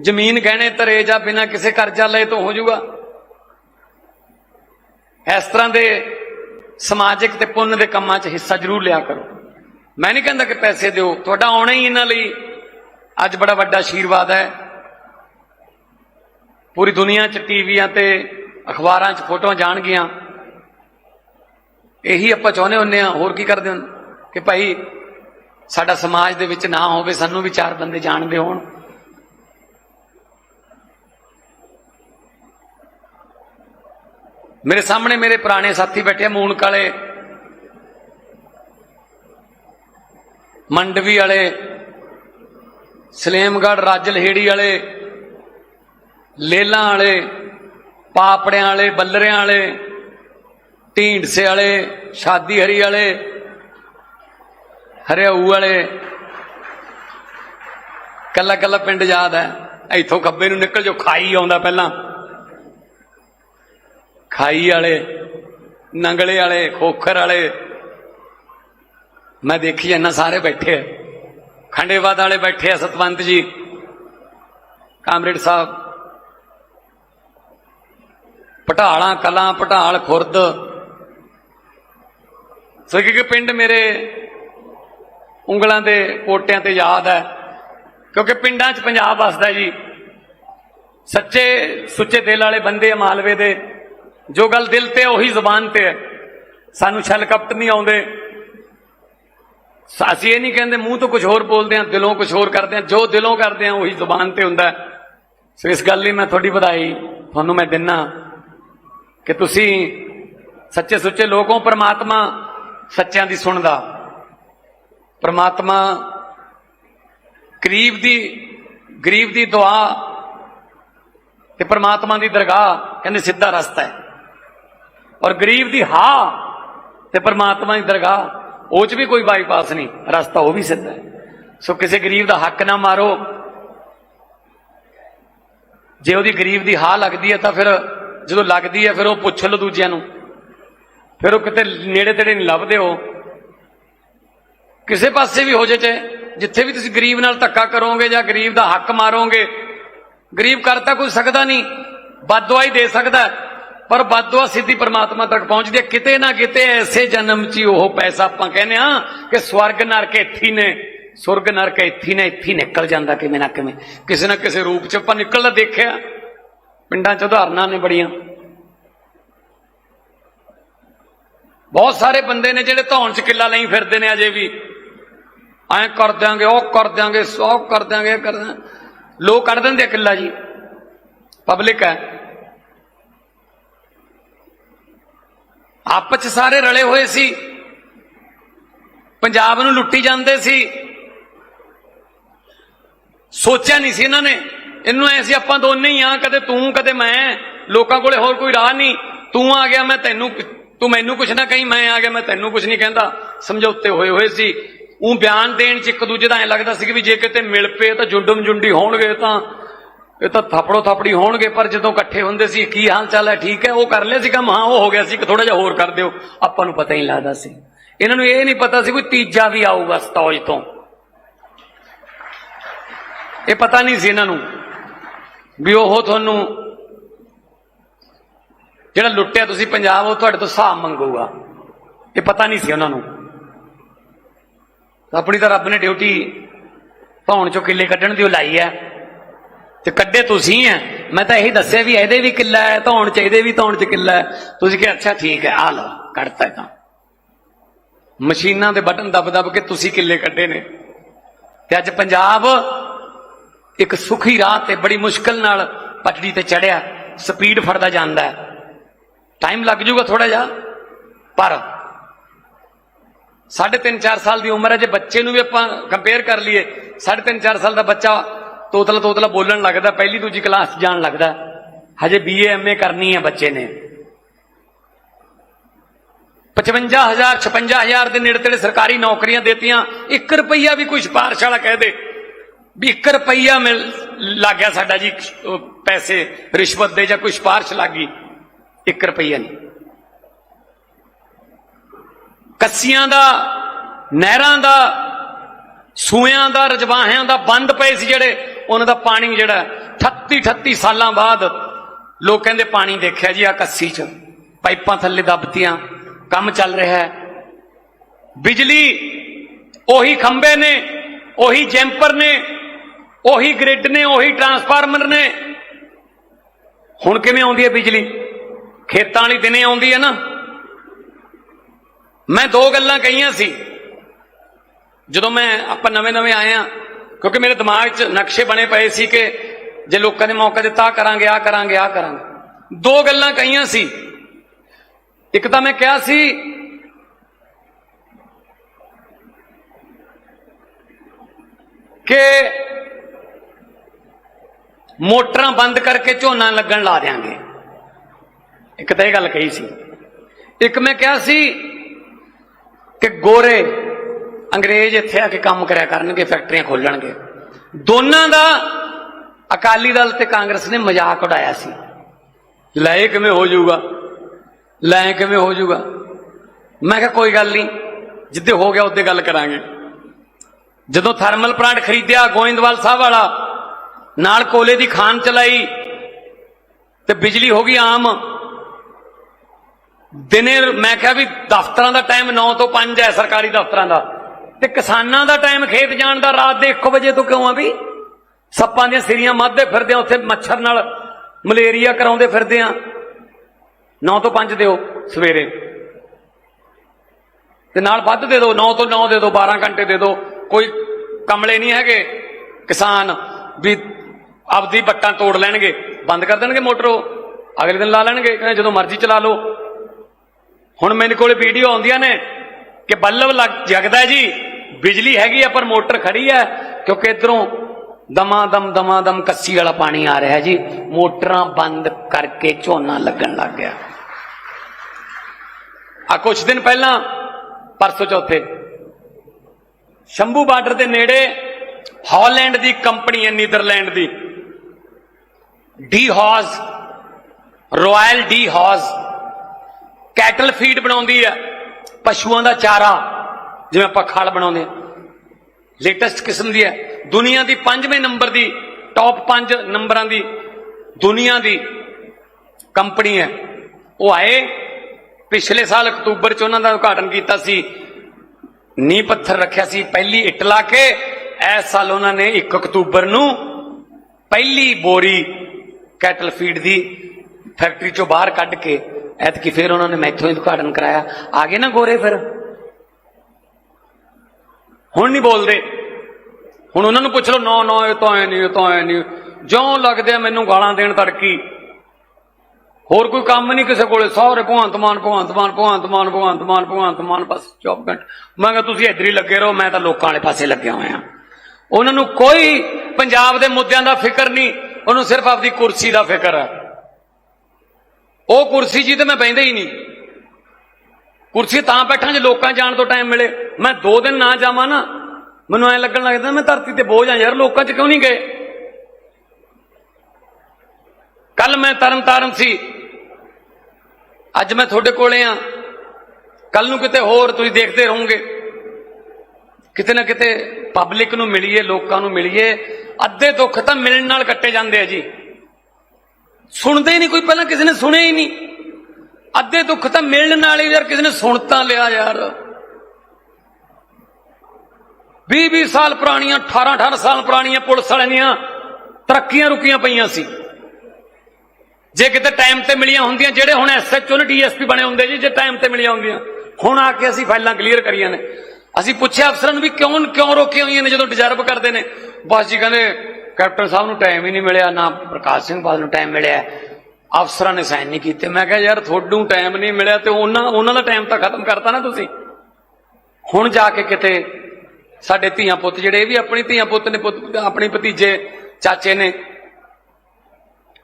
ਜ਼ਮੀਨ ਗਹਿਣੇ ਧਰੇ ਜਾਂ ਬਿਨਾਂ ਕਿਸੇ ਕਰਜ਼ਾ ਲਏ ਤੋਂ ਹੋ ਜਾਊਗਾ। ਇਸ ਤਰ੍ਹਾਂ ਦੇ ਸਮਾਜਿਕ ਤੇ ਪੁੰਨ ਦੇ ਕੰਮਾਂ 'ਚ ਹਿੱਸਾ ਜ਼ਰੂਰ ਲਿਆ ਕਰੋ। ਮੈਂ ਨਹੀਂ ਕਹਿੰਦਾ ਕਿ ਪੈਸੇ ਦਿਓ ਤੁਹਾਡਾ ਆਉਣਾ ਹੀ ਇਹਨਾਂ ਲਈ। ਅੱਜ ਬੜਾ ਵੱਡਾ ਆਸ਼ੀਰਵਾਦ ਹੈ। ਪੂਰੀ ਦੁਨੀਆ 'ਚ ਟੀਵੀਆਂ ਤੇ ਅਖਬਾਰਾਂ 'ਚ ਫੋਟੋਆਂ ਜਾਣਗੀਆਂ। ਇਹੀ ਆਪਾਂ ਚਾਹੁੰਦੇ ਹੁੰਨੇ ਆ ਹੋਰ ਕੀ ਕਰਦੇ ਹਾਂ ਕਿ ਭਾਈ ਸਾਡਾ ਸਮਾਜ ਦੇ ਵਿੱਚ ਨਾ ਹੋਵੇ ਸਾਨੂੰ ਵੀ ਚਾਰ ਬੰਦੇ ਜਾਣਦੇ ਹੋਣ। ਮੇਰੇ ਸਾਹਮਣੇ ਮੇਰੇ ਪੁਰਾਣੇ ਸਾਥੀ ਬੈਠੇ ਆ, ਮੂਨਕ ਵਾਲੇ। ਮੰਡਵੀ ਵਾਲੇ ਸਲੇਮਗੜ ਰਾਜਲਹੇੜੀ ਵਾਲੇ, ਲੇਲਾਂ ਵਾਲੇ, ਪਾਪੜਿਆਂ ਵਾਲੇ, ਬੱਲਰਿਆਂ ਵਾਲੇ, ਢੀਂਡਸੇ ਵਾਲੇ, ਸ਼ਾਦੀ ਹਰੀ ਵਾਲੇ, ਹਰਿਆਊ ਵਾਲੇ, ਕੱਲਾ ਕੱਲਾ ਪਿੰਡ ਯਾਦ ਹੈ। ਇੱਥੋਂ ਖੱਬੇ ਨੂੰ ਨਿਕਲ ਜੋ ਖਾਈ ਆਉਂਦਾ ਪਹਿਲਾਂ। ਖਾਈ ਵਾਲੇ, ਨੰਗਲੇ ਵਾਲੇ, ਖੋਖਰ ਵਾਲੇ ਮੈਂ ਦੇਖੀ ਜਾਂਦਾ ਸਾਰੇ ਬੈਠੇ ਖੰਡੇਵਾਦ ਵਾਲੇ ਬੈਠੇ ਆ ਸਤਵੰਤ ਜੀ ਕਾਮਰੇਡ ਸਾਹਿਬ। ਪਟਾਲਾਂ ਕਲਾਂ ਪਟਾਲ ਖੁਰਦ। ਸੋ ਕਿ ਪਿੰਡ ਮੇਰੇ ਉਂਗਲਾਂ ਦੇ ਕੋਟਿਆਂ ਤੇ ਯਾਦ ਹੈ ਕਿਉਂਕਿ ਪਿੰਡਾਂ 'ਚ ਪੰਜਾਬ ਵਸਦਾ ਜੀ। ਸੱਚੇ ਸੁੱਚੇ ਦਿਲ ਵਾਲੇ ਬੰਦੇ ਆ ਮਾਲਵੇ ਦੇ ਜੋ ਗੱਲ ਦਿਲ ਤੇ ਹੈ, ਉਹੀ ਜ਼ੁਬਾਨ ਤੇ ਹੈ ਸਾਨੂੰ ਛਲ ਕਪਟ ਨਹੀਂ ਆਉਂਦੇ। ਅਸੀਂ ਇਹ ਨਹੀਂ ਕਹਿੰਦੇ ਮੂੰਹ ਤੋਂ ਕੁਝ ਹੋਰ ਬੋਲਦੇ ਆ ਦਿਲੋਂ ਕੁਝ ਹੋਰ ਕਰਦੇ ਆ ਜੋ ਦਿਲੋਂ ਕਰਦੇ ਆ ਉਹੀ ਜ਼ੁਬਾਨ ਤੇ ਹੁੰਦਾ ਸੋ ਇਸ ਗੱਲ ਲਈ ਮੈਂ ਤੁਹਾਡੀ ਵਧਾਈ ਤੁਹਾਨੂੰ ਮੈਂ ਦਿੰਨਾ ਕਿ ਤੁਸੀਂ ਸੱਚੇ ਸੁੱਚੇ ਲੋਕੋਂ ਪਰਮਾਤਮਾ ਸੱਚਿਆਂ ਦੀ ਸੁਣਦਾ। ਪਰਮਾਤਮਾ ਗਰੀਬ ਦੀ ਗਰੀਬ ਦੀ ਦੁਆ ਤੇ ਪਰਮਾਤਮਾ ਦੀ ਦਰਗਾਹ ਕਹਿੰਦੇ ਸਿੱਧਾ ਰਸਤਾ ਹੈ। ਔਰ ਗਰੀਬ ਦੀ ਹਾਂ ਤੇ ਪਰਮਾਤਮਾ ਦੀ ਦਰਗਾਹ ਉਹ ਚ ਵੀ ਕੋਈ ਬਾਈਪਾਸ ਨਹੀਂ, ਰਸਤਾ ਉਹ ਵੀ ਸਿੱਧਾ ਹੈ। ਸੋ ਕਿਸੇ ਗਰੀਬ ਦਾ ਹੱਕ ਨਾ ਮਾਰੋ। ਜੇ ਉਹਦੀ ਗਰੀਬ ਦੀ ਹਾਂ ਲੱਗਦੀ ਹੈ ਤਾਂ ਫਿਰ ਜਦੋਂ ਲੱਗਦੀ ਹੈ ਫਿਰ ਉਹ ਪੁੱਛ ਲਓ ਦੂਜਿਆਂ ਨੂੰ। ਫਿਰ ਉਹ ਕਿਤੇ ਨੇੜੇ ਤੇੜੇ ਨਹੀਂ ਲੱਭਦੇ ਹੋ ਕਿਸੇ ਪਾਸੇ ਵੀ ਹੋ ਜੇ ਚਾਹੇ, ਜਿੱਥੇ ਵੀ ਤੁਸੀਂ ਗਰੀਬ ਨਾਲ ਧੱਕਾ ਕਰੋਗੇ ਜਾਂ ਗਰੀਬ ਦਾ ਹੱਕ ਮਾਰੋਗੇ, ਗਰੀਬ ਕਰ ਤਾਂ ਕੋਈ ਸਕਦਾ ਨਹੀਂ ਬਦਦੁਆ ਹੀ ਦੇ ਸਕਦਾ ਪਰ ਬਦਦੁਆ ਸਿੱਧੀ ਪਰਮਾਤਮਾ ਤੱਕ ਪਹੁੰਚਦੀ ਹੈ ਕਿਤੇ ਨਾ ਕਿਤੇ ਐਸੇ ਜਨਮ 'ਚ ਹੀ ਉਹ ਪੈਸਾ ਆਪਾਂ ਕਹਿੰਦੇ ਆ ਕਿ ਸਵਰਗ ਨਰਕ ਇੱਥੇ ਹੀ ਨੇ ਸੁਰਗ ਨਰਕ ਇੱਥੇ ਹੀ ਨੇ ਇੱਥੇ ਹੀ ਨਿਕਲ ਜਾਂਦਾ ਕਿਵੇਂ ਨਾ ਕਿਵੇਂ ਕਿਸੇ ਨਾ ਕਿਸੇ ਰੂਪ 'ਚ ਆਪਾਂ ਨਿਕਲਦਾ ਦੇਖਿਆ ਪਿੰਡਾਂ 'ਚ ਉਦਾਹਰਨਾਂ ਨੇ ਬੜੀਆਂ ਬਹੁਤ ਸਾਰੇ ਬੰਦੇ ਨੇ ਜਿਹੜੇ ਧੌਣ 'ਚ ਕਿੱਲਾ ਲਈ ਫਿਰਦੇ ਨੇ ਅਜੇ ਵੀ ਐਂ ਕਰ ਦਿਆਂਗੇ ਉਹ ਕਰ ਦਿਆਂਗੇ ਸੌ ਕਰ ਦਿਆਂਗੇ ਇਹ ਕਰ ਦਿਆਂਗੇ ਲੋਕ ਕੱਢ ਦਿੰਦੇ ਆ ਕਿੱਲਾ ਜੀ ਪਬਲਿਕ ਹੈ ਆਪਸ ਚ ਸਾਰੇ ਰਲੇ ਹੋਏ ਸੀ। ਪੰਜਾਬ ਨੂੰ ਲੁੱਟੀ ਜਾਂਦੇ ਸੀ। ਸੋਚਿਆ ਨਹੀਂ ਸੀ ਇਹਨਾਂ ਨੇ, ਇਹਨੂੰ ਐ ਸੀ, ਆਪਾਂ ਦੋਨੇ ਹੀ ਆ, ਕਦੇ ਤੂੰ, ਕਦੇ ਮੈਂ, ਲੋਕਾਂ ਕੋਲੇ ਹੋਰ ਕੋਈ ਰਾਹ ਨਹੀਂ। ਤੂੰ ਆ ਗਿਆ, ਮੈਂ ਤੈਨੂੰ ਤੂੰ ਮੈਨੂੰ ਕੁਛ ਨਾ ਕਹੀਂ, ਮੈਂ ਆ ਗਿਆ, ਮੈਂ ਤੈਨੂੰ ਕੁਛ ਨਹੀਂ ਕਹਿੰਦਾ। ਸਮਝੌਤੇ ਹੋਏ ਹੋਏ ਸੀ। ਉਹ ਬਿਆਨ ਦੇਣ ਚ ਇੱਕ ਦੂਜੇ ਦਾ ਐ ਲੱਗਦਾ ਸੀ ਕਿ ਵੀ ਜੇ ਕਿਤੇ ਮਿਲ ਪਏ ਤਾਂ ਜੁੰਡਮ ਜੁੰਡੀ ਹੋਣਗੇ ਤਾਂ ਇਹ ਤਾਂ ਥਾਪੜੋ ਥਾਪੜੀ ਹੋਣਗੇ, ਪਰ ਜਦੋਂ ਇਕੱਠੇ ਹੁੰਦੇ ਸੀ, ਕੀ ਹਾਲ ਚਾਲ ਹੈ? ਠੀਕ ਹੈ, ਉਹ ਕਰ ਲਿਆ ਸੀ ਕੰਮ? ਹਾਂ, ਉਹ ਹੋ ਗਿਆ ਸੀ ਕਿ ਥੋੜਾ ਜਿਹਾ ਹੋਰ ਕਰ ਦਿਓ। ਆਪਾਂ ਨੂੰ ਪਤਾ ਹੀ ਨਹੀਂ ਲੱਗਦਾ ਸੀ। ਇਹਨਾਂ ਨੂੰ ਇਹ ਨਹੀਂ ਪਤਾ ਸੀ ਕੋਈ ਤੀਜਾ ਵੀ ਆਊਗਾ ਸਤੌਜ ਤੋਂ। ਇਹ ਪਤਾ ਨਹੀਂ ਸੀ ਇਹਨਾਂ ਨੂੰ ਵੀ ਉਹ ਤੁਹਾਨੂੰ ਜਿਹੜਾ ਲੁੱਟਿਆ ਤੁਸੀਂ ਪੰਜਾਬ, ਉਹ ਤੁਹਾਡੇ ਤੋਂ ਹਿਸਾਬ ਮੰਗੂਗਾ। ਇਹ ਪਤਾ ਨਹੀਂ ਸੀ ਉਹਨਾਂ ਨੂੰ। ਆਪਣੀ ਤਾਂ ਰੱਬ ਨੇ ਡਿਊਟੀ ਧੌਣ ਚੋਂ ਕਿੱਲੇ ਕੱਢਣ ਦੀ ਉਹ ਲਾਈ ਹੈ। ਤੇ ਕੱਢੇ ਤੁਸੀਂ ਆ। ਮੈਂ ਤਾਂ ਇਹੀ ਦੱਸਿਆ ਵੀ ਇਹਦੇ ਵੀ ਕਿੱਲਾ ਹੈ, ਧੌਣ ਚ, ਇਹਦੇ ਵੀ ਧੌਣ ਚ ਕਿੱਲਾ ਹੈ। ਤੁਸੀਂ ਕਿਹਾ, ਅੱਛਾ ਠੀਕ ਹੈ ਆ ਲਓ, ਕੱਢਤਾ ਤਾਂ। ਮਸ਼ੀਨਾਂ ਦੇ ਬਟਨ ਦਬ ਦਬ ਕੇ ਤੁਸੀਂ ਕਿੱਲੇ ਕੱਢੇ ਨੇ। ਤੇ ਅੱਜ ਪੰਜਾਬ ਇੱਕ ਸੁਖੀ ਰਾਹ ਤੇ ਬੜੀ ਮੁਸ਼ਕਲ ਨਾਲ ਪਟੜੀ ਤੇ ਚੜਿਆ, ਸਪੀਡ ਫੜਦਾ ਜਾਂਦਾ ਹੈ। ਟਾਈਮ ਲੱਗ ਜੂਗਾ ਥੋੜਾ ਜਿਹਾ, ਪਰ ਸਾਢੇ ਤਿੰਨ 4 ਸਾਲ ਦੀ ਉਮਰ ਹੈ, ਜੇ ਬੱਚੇ ਨੂੰ ਵੀ ਆਪਾਂ ਕੰਪੇਅਰ ਕਰ ਲਈਏ, ਸਾਢੇ ਤਿੰਨ 4 ਸਾਲ ਦਾ ਬੱਚਾ ਤੋਤਲਾ ਤੋਤਲਾ ਬੋਲਣ ਲੱਗਦਾ, ਪਹਿਲੀ ਦੂਜੀ ਕਲਾਸ 'ਚ ਜਾਣ ਲੱਗਦਾ। ਹਜੇ ਬੀਏ ਐਮਏ ਕਰਨੀ ਹੈ ਬੱਚੇ ਨੇ। 55000 56000 ਦੇ ਨੇੜੇ ਤੇੜੇ ਸਰਕਾਰੀ ਨੌਕਰੀਆਂ ਦੇਤੀਆਂ 1 ਰੁਪਈਆ ਵੀ ਕੋਈ ਸਿਫਾਰਿਸ਼ ਵਾਲਾ ਕਹਿ ਦੇ ਵੀ 1 ਰੁਪਈਆ ਮਿਲ ਲੱਗ ਗਿਆ ਸਾਡਾ ਜੀ ਪੈਸੇ, ਰਿਸ਼ਵਤ ਦੇ ਜਾਂ ਕੋਈ ਸਿਫਾਰਿਸ਼ ਲੱਗੀ 1 ਰੁਪਈਆ ਨਹੀਂ। ਕੱਸੀਆਂ ਦਾ, ਨਹਿਰਾਂ ਦਾ, ਸੂਇਆਂ ਦਾ, ਰਜਵਾਹਿਆਂ ਦਾ ਬੰਦ ਪਏ ਸੀ ਜਿਹੜੇ ਉਹਨਾਂ ਦਾ ਪਾਣੀ ਜਿਹੜਾ 38 38 ਸਾਲਾਂ ਬਾਅਦ ਲੋਕ ਕਹਿੰਦੇ ਪਾਣੀ ਦੇਖਿਆ ਜੀ ਆ ਕੱਸੀ 'ਚ ਪਾਈਪਾਂ ਥੱਲੇ ਦੱਬਤੀਆਂ, ਕੰਮ ਚੱਲ ਰਿਹਾ ਹੈ। ਬਿਜਲੀ ਉਹੀ ਖੰਭੇ ਨੇ, ਉਹੀ ਜੈਂਪਰ ਨੇ, ਉਹੀ ਗ੍ਰਿਡ ਨੇ, ਉਹੀ ਟਰਾਂਸਫਾਰਮਰ ਨੇ। ਹੁਣ ਕਿਵੇਂ ਆਉਂਦੀ ਹੈ ਬਿਜਲੀ? ਖੇਤਾਂ ਵਾਲੀ ਦਿਨੇ ਆਉਂਦੀ ਹੈ ਨਾ। ਮੈਂ ਦੋ ਗੱਲਾਂ ਕਹੀਆਂ ਸੀ। ਜਦੋਂ ਮੈਂ ਆਪਾਂ ਨਵੇਂ ਨਵੇਂ ਆਏ ਆ ਕਿਉਂਕਿ ਮੇਰੇ ਦਿਮਾਗ 'ਚ ਨਕਸ਼ੇ ਬਣੇ ਪਏ ਸੀ ਕਿ ਜੇ ਲੋਕਾਂ ਨੇ ਮੌਕਾ ਦਿੱਤਾ, ਆਹ ਕਰਾਂਗੇ ਆ ਕਰਾਂਗੇ ਆ ਕਰਾਂਗੇ। ਦੋ ਗੱਲਾਂ ਕਹੀਆਂ ਸੀ। ਇੱਕ ਤਾਂ ਮੈਂ ਕਿਹਾ ਸੀ, ਕਿ ਮੋਟਰਾਂ ਬੰਦ ਕਰਕੇ ਝੋਨਾ ਲੱਗਣ ਲਾ ਦੇਾਂਗੇ ਇੱਕ ਤਾਂ ਇਹ ਗੱਲ ਕਹੀ ਸੀ। ਇੱਕ ਮੈਂ ਕਿਹਾ ਸੀ ਕਿ ਗੋਰੇ ਅੰਗਰੇਜ਼ ਇੱਥੇ ਆ ਕੇ ਕੰਮ ਕਰਿਆ ਕਰਨਗੇ, ਫੈਕਟਰੀਆਂ ਖੋਲਣਗੇ। ਦੋਨਾਂ ਦਾ ਅਕਾਲੀ ਦਲ ਤੇ ਕਾਂਗਰਸ ਨੇ ਮਜ਼ਾਕ ਉਡਾਇਆ ਸੀ। ਲੈ ਇਹ ਕਿਵੇਂ ਹੋ ਜਾਊਗਾ? ਲੈ ਕਿਵੇਂ ਹੋ ਜਾਊਗਾ? ਮੈਂ ਕਿਹਾ ਕੋਈ ਗੱਲ ਨਹੀਂ, ਜਿੱਦੇ ਹੋ ਗਿਆ ਉੱਦੇ ਗੱਲ ਕਰਾਂਗੇ। ਜਦੋਂ ਥਰਮਲ ਪਲਾਂਟ ਖਰੀਦਿਆ, ਗੋਇੰਦਵਾਲ ਸਾਹਿਬ ਵਾਲਾ, ਨਾਲ ਕੋਲੇ ਦੀ ਖਾਨ ਚਲਾਈ, ਤੇ ਬਿਜਲੀ ਹੋ ਗਈ ਆਮ। ਦਿਨੇ ਮੈਂ ਕਿਹਾ ਵੀ ਦਫ਼ਤਰਾਂ ਦਾ ਟਾਈਮ 9 ਤੋਂ 5 ਹੈ, ਸਰਕਾਰੀ ਦਫ਼ਤਰਾਂ ਦਾ। ਤੇ ਕਿਸਾਨਾਂ ਦਾ ਟਾਈਮ ਖੇਤ ਜਾਣ ਦਾ ਰਾਤ ਦੇ 1 ਵਜੇ ਤੋਂ ਕਿਉਂ ਆ ਵੀ? ਸੱਪਾਂ ਦੀਆਂ ਸਿਰੀਆਂ ਮੱਧਦੇ ਫਿਰਦੇ ਆ, ਉੱਥੇ ਮੱਛਰ ਨਾਲ ਮਲੇਰੀਆ ਕਰਾਉਂਦੇ ਫਿਰਦੇ ਆ। 9 ਤੋਂ 5 ਦਿਓ ਸਵੇਰੇ। ਤੇ ਨਾਲ ਵੱਧ ਦੇ ਦਿਓ 9 ਤੋਂ 9 ਦੇ ਦਿਓ 12 ਘੰਟੇ ਦੇ ਦਿਓ। ਕੋਈ ਕਮਲੇ ਨਹੀਂ ਹੈਗੇ ਕਿਸਾਨ ਵੀ ਆਪਦੀ ਬੱਟਾਂ ਤੋੜ ਲੈਣਗੇ। ਬੰਦ ਕਰ ਦੇਣਗੇ ਮੋਟਰ ਉਹ। ਅਗਲੇ ਦਿਨ ਲਾ ਲੈਣਗੇ, ਕਹਿੰਦੇ ਜਦੋਂ ਮਰਜ਼ੀ ਚਲਾ ਲਓ। ਹੁਣ ਮੇਰੇ ਕੋਲੇ ਵੀਡੀਓ ਆਉਂਦੀਆਂ ਨੇ ਕਿ ਬੱਲਬ ਲੱਗ ਜਗਦਾ ਜੀ। ਬਿਜਲੀ ਹੈਗੀ ਆ, ਪਰ ਮੋਟਰ ਖੜੀ ਹੈ ਕਿਉਂਕਿ ਇਧਰੋਂ ਦਮਾ ਦਮ ਦਮਾ ਦਮ ਕੱਸੀ ਵਾਲਾ ਪਾਣੀ ਆ ਰਿਹਾ ਜੀ। ਮੋਟਰਾਂ ਬੰਦ ਕਰਕੇ ਝੋਨਾ ਲੱਗਣ ਲੱਗ ਗਿਆ। ਆ ਕੁਝ ਦਿਨ ਪਹਿਲਾਂ, ਪਰਸੋਂ ਚੌਥੇ, ਸ਼ੰਭੂ ਬਾਰਡਰ ਦੇ ਨੇੜੇ ਹਾਲੈਂਡ ਦੀ ਕੰਪਨੀ ਹੈ ਨੀਦਰਲੈਂਡ ਦੀ। De Heus, royal De Heus, cattle feed ਬਣਾਉਂਦੀ ਹੈ, ਪਸ਼ੂਆਂ ਦਾ ਚਾਰਾ। ਜਿਵੇਂ ਆਪਾਂ ਖਲ ਬਣਾਉਂਦੇ ਲੇਟੈਸਟ ਕਿਸਮ ਦੀ ਹੈ। ਦੁਨੀਆ ਦੀ ਪੰਜਵੇਂ ਨੰਬਰ ਦੀ ਟੌਪ 5 ਨੰਬਰਾਂ ਦੀ ਦੁਨੀਆ ਦੀ ਕੰਪਨੀ ਹੈ। ਉਹ ਆਏ, ਪਿਛਲੇ ਸਾਲ ਅਕਤੂਬਰ ਚ ਉਹਨਾਂ ਦਾ ਉਦਘਾਟਨ ਕੀਤਾ ਸੀ। ਨੀਂਹ ਪੱਥਰ ਰੱਖਿਆ ਸੀ, ਪਹਿਲੀ ਇੱਟ ਲਾ ਕੇ, ਇਸ ਸਾਲ ਉਹਨਾਂ ਨੇ 1 ਅਕਤੂਬਰ ਨੂੰ ਪਹਿਲੀ ਬੋਰੀ ਕੈਟਲ ਫੀਡ ਦੀ ਫੈਕਟਰੀ ਚੋਂ ਬਾਹਰ ਕੱਢ ਕੇ, ਐਤਕੀ ਫਿਰ ਉਹਨਾਂ ਨੇ ਮੈਥੋਂ ਹੀ ਉਦਘਾਟਨ ਕਰਾਇਆ। ਆ ਗਏ ਨਾ ਗੋਰੇ ਫਿਰ? ਹੁਣ ਨਹੀਂ ਬੋਲਦੇ। ਹੁਣ ਉਹਨਾਂ ਨੂੰ ਪੁੱਛ ਲਓ, ਨਾ ਨਾ, ਇਹ ਤਾਂ ਐ ਨਹੀਂ, ਇਹ ਤਾਂ ਐ ਨਹੀਂ। ਜਿਉਂ ਲੱਗਦੇ ਆ ਮੈਨੂੰ ਗਾਲਾਂ ਦੇਣ ਤੜਕੀ। ਹੋਰ ਕੋਈ ਕੰਮ ਨਹੀਂ ਕਿਸੇ ਕੋਲੇ। ਸਾਰੇ ਭਗਵੰਤ ਮਾਨ ਭਗਵੰਤ ਮਾਨ ਭਗਵੰਤ ਮਾਨ ਭਗਵੰਤ ਮਾਨ ਭਗਵੰਤ ਮਾਨ, ਬਸ ਚੁੱਪ ਘੰਟ। ਮੈਂ ਕਿਹਾ, ਤੁਸੀਂ ਇੱਧਰ ਹੀ ਲੱਗੇ ਰਹੋ, ਮੈਂ ਤਾਂ ਲੋਕਾਂ ਵਾਲੇ ਪਾਸੇ ਲੱਗਿਆ ਹੋਇਆ। ਉਹਨਾਂ ਨੂੰ ਕੋਈ ਪੰਜਾਬ ਦੇ ਮੁੱਦਿਆਂ ਦਾ ਫਿਕਰ ਨਹੀਂ। ਉਹਨੂੰ ਸਿਰਫ ਆਪਦੀ ਕੁਰਸੀ ਦਾ ਫਿਕਰ ਹੈ। ਉਹ ਕੁਰਸੀ ਜੀ ਤੇ ਮੈਂ ਬੈਂਦਾ ਹੀ ਨਹੀਂ। ਕੁਰਸੀ ਤਾਂ ਬੈਠਾਂ ਜੇ ਲੋਕਾਂ ਜਾਣ ਤੋਂ ਟਾਈਮ ਮਿਲੇ। ਮੈਂ ਦੋ ਦਿਨ ਨਾ ਜਾਵਾਂ ਨਾ, ਮੈਨੂੰ ਐ ਲੱਗਣ ਲੱਗਦਾ ਮੈਂ ਧਰਤੀ ਤੇ ਬੋਝ ਆ ਯਾਰ, ਲੋਕਾਂ 'ਚ ਕਿਉਂ ਨਹੀਂ ਗਏ? ਕੱਲ ਮੈਂ ਤਰਨਤਾਰਨ ਸੀ। ਅੱਜ ਮੈਂ ਤੁਹਾਡੇ ਕੋਲੇ ਆ। ਕੱਲ ਨੂੰ ਕਿਤੇ ਹੋਰ ਤੁਸੀਂ ਦੇਖਦੇ ਰਹੋਗੇ। ਕਿਤੇ ਨਾ ਕਿਤੇ ਪਬਲਿਕ ਨੂੰ ਮਿਲੀਏ, ਲੋਕਾਂ ਨੂੰ ਮਿਲੀਏ। ਅੱਧੇ ਦੁੱਖ ਤਾਂ ਮਿਲਣ ਨਾਲ ਕੱਟੇ ਜਾਂਦੇ ਆ ਜੀ। ਸੁਣਦੇ ਹੀ ਨਹੀਂ, ਕੋਈ ਪਹਿਲਾਂ ਕਿਸੇ ਨੇ ਸੁਣਿਆ ਹੀ ਨਹੀਂ। ਅੱਧੇ ਦੁੱਖ ਤਾਂ ਮਿਲਣ ਨਾਲ ਹੀ ਯਾਰ ਕਿਸੇ ਨੇ ਸੁਣ ਤਾਂ ਲਿਆ ਯਾਰ। 20 20 ਸਾਲ ਪੁਰਾਣੀਆਂ 18 18 ਸਾਲ ਪੁਰਾਣੀਆਂ ਪੁਲਿਸ ਵਾਲਿਆਂ ਦੀਆਂ ਤਰੱਕੀਆਂ ਰੁਕੀਆਂ ਪਈਆਂ ਸੀ। ਜੇ ਕਿਤੇ ਟਾਈਮ ਤੇ ਮਿਲੀਆਂ ਹੁੰਦੀਆਂ, ਜਿਹੜੇ ਹੁਣ ਐਸਐਚਓ ਨੇ ਡੀਐਸਪੀ ਬਣੇ ਹੁੰਦੇ ਜੀ, ਜੇ ਟਾਈਮ ਤੇ ਮਿਲੀਆਂ ਹੁੰਦੀਆਂ। ਹੁਣ ਆ ਕੇ ਅਸੀਂ ਫਾਈਲਾਂ ਕਲੀਅਰ ਕਰੀਆਂ ਨੇ। ਅਸੀਂ ਪੁੱਛਿਆ ਅਫਸਰਾਂ ਨੂੰ ਵੀ ਕਿਉਂ ਕਿਉਂ ਰੋਕੀਆਂ ਹੋਈਆਂ ਨੇ ਜਦੋਂ ਡਿਜ਼ਰਵ ਕਰਦੇ ਨੇ। ਬਸ ਜੀ ਕਹਿੰਦੇ, ਕੈਪਟਨ ਸਾਹਿਬ ਨੂੰ ਟਾਈਮ ਹੀ ਨਹੀਂ ਮਿਲਿਆ, ਨਾ ਪ੍ਰਕਾਸ਼ ਸਿੰਘ ਬਾਦਲ ਨੂੰ ਟਾਈਮ ਮਿਲਿਆ। ਅਫਸਰਾਂ ਨੇ ਸਾਈਨ ਨਹੀਂ ਕੀਤੇ। ਮੈਂ ਕਿਹਾ, ਯਾਰ ਤੁਹਾਨੂੰ ਟਾਈਮ ਨਹੀਂ ਮਿਲਿਆ ਤੇ ਉਹਨਾਂ ਉਹਨਾਂ ਦਾ ਟਾਈਮ ਤਾਂ ਖਤਮ ਕਰਤਾ ਨਾ ਤੁਸੀਂ। ਹੁਣ ਜਾ ਕੇ ਕਿਤੇ ਸਾਡੇ ਧੀਆਂ ਪੁੱਤ, ਜਿਹੜੇ ਇਹ ਵੀ ਆਪਣੀ ਧੀਆਂ ਪੁੱਤ ਨੇ, ਪੁੱਤ, ਆਪਣੀ ਭਤੀਜੇ, ਚਾਚੇ ਨੇ,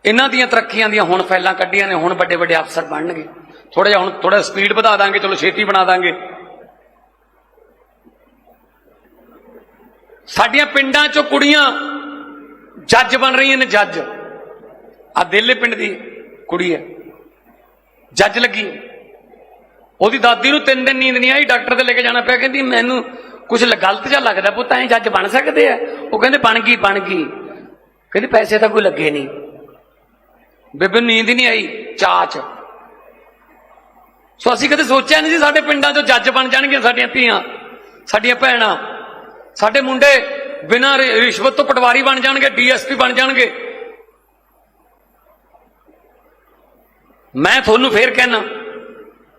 ਇਹਨਾਂ ਦੀਆਂ ਤਰੱਕੀਆਂ ਦੀਆਂ ਹੁਣ ਫੈਲਾਂ ਕੱਢੀਆਂ ਨੇ, ਹੁਣ ਵੱਡੇ ਵੱਡੇ ਅਫਸਰ ਬਣਨਗੇ। ਥੋੜਾ ਜਿਹਾ ਹੁਣ ਥੋੜਾ ਸਪੀਡ ਵਧਾ ਦਾਂਗੇ, ਚਲੋ ਛੇਤੀ ਬਣਾ ਦਾਂਗੇ। ਸਾਡੀਆਂ ਪਿੰਡਾਂ ਚੋਂ ਕੁੜੀਆਂ ਜੱਜ ਬਣ ਰਹੀਆਂ ਨੇ, ਜੱਜ। ਆ ਦਿੱਲੇ ਪਿੰਡ ਦੀ ਕੁੜੀ ਹੈ। ਜੱਜ ਲੱਗੀ। ਉਹਦੀ ਦਾਦੀ ਨੂੰ ਤਿੰਨ ਦਿਨ ਨੀਂਦ ਨਹੀਂ ਆਈ, ਡਾਕਟਰ ਦੇ ਲੈ ਕੇ ਜਾਣਾ ਪਿਆ। ਕਹਿੰਦੀ, ਮੈਨੂੰ ਕੁਝ ਗਲਤ ਜਿਹਾ ਲੱਗਦਾ ਪੁੱਤ, ਐਂ ਜੱਜ ਬਣ ਸਕਦੇ ਆ? ਉਹ ਕਹਿੰਦੇ, ਬਣ ਗਈ ਬਣ ਗਈ। ਕਹਿੰਦੀ, ਪੈਸੇ ਤਾਂ ਕੋਈ ਲੱਗੇ ਨਹੀਂ। ਬੇਬੇ ਨੀਂਦ ਹੀ ਨਹੀਂ ਆਈ ਚਾਚ ਸੋ ਅਸੀਂ ਕਦੇ ਸੋਚਿਆ ਨਹੀਂ ਸੀ ਸਾਡੇ ਪਿੰਡਾਂ 'ਚੋਂ ਜੱਜ ਬਣ ਜਾਣਗੀਆਂ ਸਾਡੀਆਂ ਧੀਆਂ, ਸਾਡੀਆਂ ਭੈਣਾਂ। ਸਾਡੇ ਮੁੰਡੇ ਬਿਨਾਂ ਰਿ- ਰਿਸ਼ਵਤ ਤੋਂ ਪਟਵਾਰੀ ਬਣ ਜਾਣਗੇ, ਡੀਐਸਪੀ ਬਣ ਜਾਣਗੇ। ਮੈਂ ਤੁਹਾਨੂੰ ਫੇਰ ਕਹਿਣਾ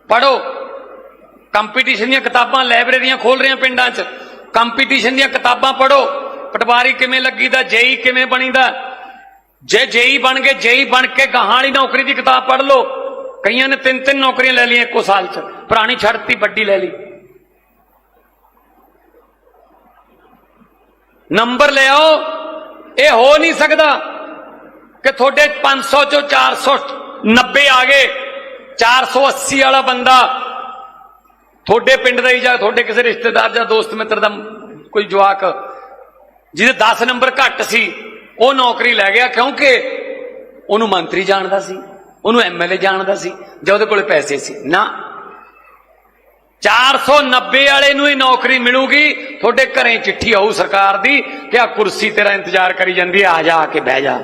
ਪੜੋ ਕੰਪੀਟੀਸ਼ਨ ਦੀਆਂ ਕਿਤਾਬਾਂ ਲਾਇਬ੍ਰੇਰੀਆਂ ਖੋਲ ਰਹੀਆਂ ਪਿੰਡਾਂ 'ਚ। ਕੰਪੀਟੀਸ਼ਨ ਦੀਆਂ ਕਿਤਾਬਾਂ ਪੜੋ ਪਟਵਾਰੀ ਕਿਵੇਂ ਲੱਗੀਦਾ, ਜੇਈ ਕਿਵੇਂ ਬਣੀਦਾ? ਜੇ ਜੇਈ ਬਣ ਗਏ, ਜੇਈ ਬਣ ਕੇ ਗਾਹਾਂ ਵਾਲੀ ਨੌਕਰੀ ਦੀ ਕਿਤਾਬ ਪੜ੍ਹ ਲਓ। ਕਈਆਂ ਨੇ ਤਿੰਨ ਤਿੰਨ ਨੌਕਰੀਆਂ ਲੈ ਲਈਆਂ ਇੱਕੋ ਸਾਲ 'ਚ। ਪੁਰਾਣੀ ਛੱਡਤੀ, ਵੱਡੀ ਲੈ ਲਈ। ਨੰਬਰ ਲਿਆਓ ਇਹ ਹੋ ਨਹੀਂ ਸਕਦਾ ਕਿ ਤੁਹਾਡੇ 500 ਚੋਂ 490 ਆ ਗਏ। 480 ਵਾਲਾ ਬੰਦਾ ਤੁਹਾਡੇ ਪਿੰਡ ਦਾ ਹੀ ਜਾਂ ਤੁਹਾਡੇ ਕਿਸੇ ਰਿਸ਼ਤੇਦਾਰ ਜਾਂ ਦੋਸਤ ਮਿੱਤਰ ਦਾ ਕੋਈ ਜਵਾਕ ਜਿਹਦੇ 10 ਨੰਬਰ ਘੱਟ ਸੀ, ਉਹ ਨੌਕਰੀ ਲੈ ਗਿਆ ਕਿਉਂਕਿ ਉਹਨੂੰ ਮੰਤਰੀ ਜਾਣਦਾ ਸੀ, ਉਹਨੂੰ ਐਮਐਲਏ ਜਾਣਦਾ ਸੀ, ਜਾਂ ਉਹਦੇ ਕੋਲੇ ਪੈਸੇ ਸੀ। ਨਾ। 490 ਵਾਲੇ ਨੂੰ ਹੀ ਨੌਕਰੀ ਮਿਲੂਗੀ, ਤੁਹਾਡੇ ਘਰੇ ਚਿੱਠੀ ਆਊ ਸਰਕਾਰ ਦੀ ਕਿ ਆ ਕੁਰਸੀ ਤੇਰਾ ਇੰਤਜ਼ਾਰ ਕਰੀ ਜਾਂਦੀ ਆ ਜਾ ਆ ਕੇ ਬਹਿ ਜਾ।